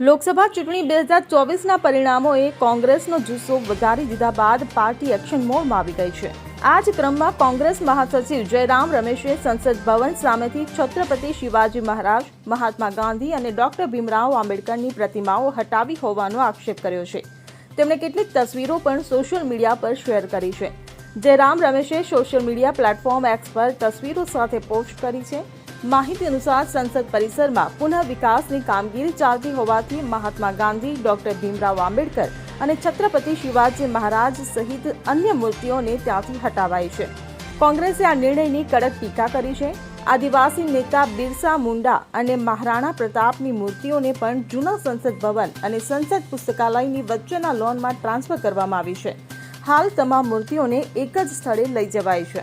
લોકસભા ચૂંટણી બે હજાર ચોવીસના પરિણામોએ કોંગ્રેસનો જુસ્સો વધારી દીધા બાદ પાર્ટી એક્શન મોડમાં આવી ગઈ છે. આ જ ક્રમમાં કોંગ્રેસ મહાસચિવ જયરામ રમેશે સંસદ ભવન સામેથી છત્રપતિ શિવાજી મહારાજ, મહાત્મા ગાંધી અને ડોક્ટર ભીમરાવ આંબેડકરની પ્રતિમાઓ હટાવી હોવાનો આક્ષેપ કર્યો છે. તેમણે કેટલીક તસવીરો પણ સોશિયલ મીડિયા પર શેર કરી છે. જયરામ રમેશે સોશિયલ મીડિયા પ્લેટફોર્મ એક્સ પર તસવીરો સાથે પોસ્ટ કરી છે. માહિતી અનુસાર સંસદ પરિસરમાં પુનઃ વિકાસની કામગીરી ચાલતી હોવાથી મહાત્મા ગાંધી, ડોક્ટર ભીમરાવ આંબેડકર અને છત્રપતિ શિવાજી મહારાજ સહિત અન્ય મૂર્તિઓને ત્યાંથી હટાવાઈ છે. કોંગ્રેસે આ નિર્ણયની કડક ટીકા કરી છે. આદિવાસી નેતા બિરસા મુંડા અને મહારાણા પ્રતાપની મૂર્તિઓને પણ જૂના સંસદ ભવન અને સંસદ પુસ્તકાલયની વચ્ચેના લોનમાં ટ્રાન્સફર કરવામાં આવી છે. હાલ તમામ મૂર્તિઓને એક જ સ્થળે લઈ જવાય છે.